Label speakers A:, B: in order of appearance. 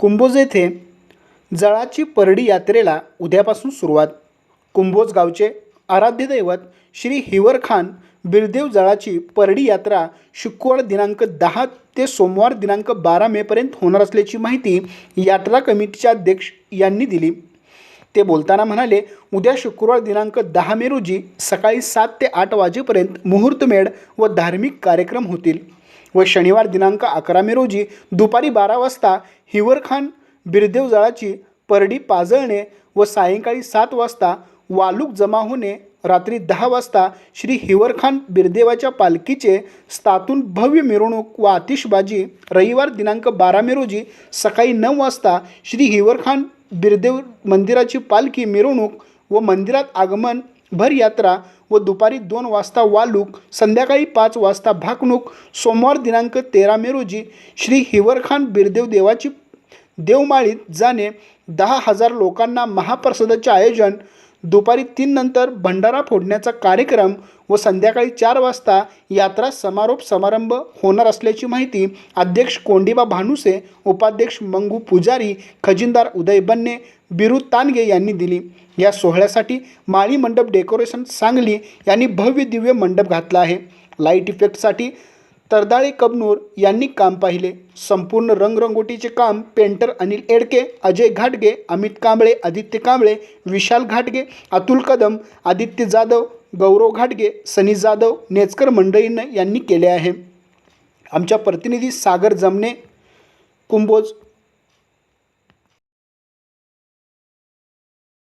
A: कुंभोज येथे जळाची परडी यात्रेला उद्यापासून सुरुवात. कुंभोज गावचे आराध्य दैवत श्री हिवर खान बिरदेव जळाची परडी यात्रा शुक्रवार दिनांक दहा ते सोमवार दिनांक बारा मेपर्यंत होणार असल्याची माहिती यात्रा कमिटीच्या अध्यक्ष यांनी दिली. ते बोलताना म्हणाले उद्या शुक्रवार दिनांक दहा मे रोजी सकाळी सात ते आठ वाजेपर्यंत मुहूर्तमेढ व धार्मिक कार्यक्रम होतील. व शनिवार दिनांक अकरा मे रोजी दुपारी बारा वाजता हिवरखान बिरदेव जळाची परडी पाजळणे व सायंकाळी सात वाजता वालूक जमा होणे रात्री दहा वाजता श्री हिवरखान बिरदेवाच्या पालखीचे स्थातून भव्य मिरवणूक व आतिषबाजी रविवार दिनांक बारा मे रोजी सकाळी नऊ वाजता श्री हिवरखान बिरदेव मंदिराची पालखी मिरवणूक व मंदिरात आगमन भर यात्रा व दुपारी दोन वाजता वालूक संध्याकाळी पाच वाजता भाकणूक सोमवार दिनांक तेरा मे रोजी श्री हिवरखान बिरदेव देवाची देवमाळीत जाणे दहा हजार लोकांना महाप्रसादाचे आयोजन दुपारी तीन नंतर भंडारा फोडण्याचा कार्यक्रम व संध्याकाळी चार वाजता यात्रा समारोप समारंभ होणार असल्याची माहिती अध्यक्ष कोंडिबा भानुसे उपाध्यक्ष मंगू पुजारी खजिनदार उदय बन्ने बिरू तानगे यांनी दिली. या सोहळ्यासाठी माळी मंडप डेकोरेशन सांगली यांनी भव्य दिव्य मंडप घातला आहे. लाइट इफेक्टसाठी तरदाळे कबनूर यांनी काम पाहिले. संपूर्ण रंगरंगोटीचे काम पेंटर अनिल एडके अजय घाटगे अमित कांबळे आदित्य कांबळे विशाल घाटगे अतुल कदम आदित्य जाधव गौरव घाटगे सनी जाधव नेचकर मंडळीनं यांनी केले आहे. आमच्या प्रतिनिधी सागर जमने कुंभोज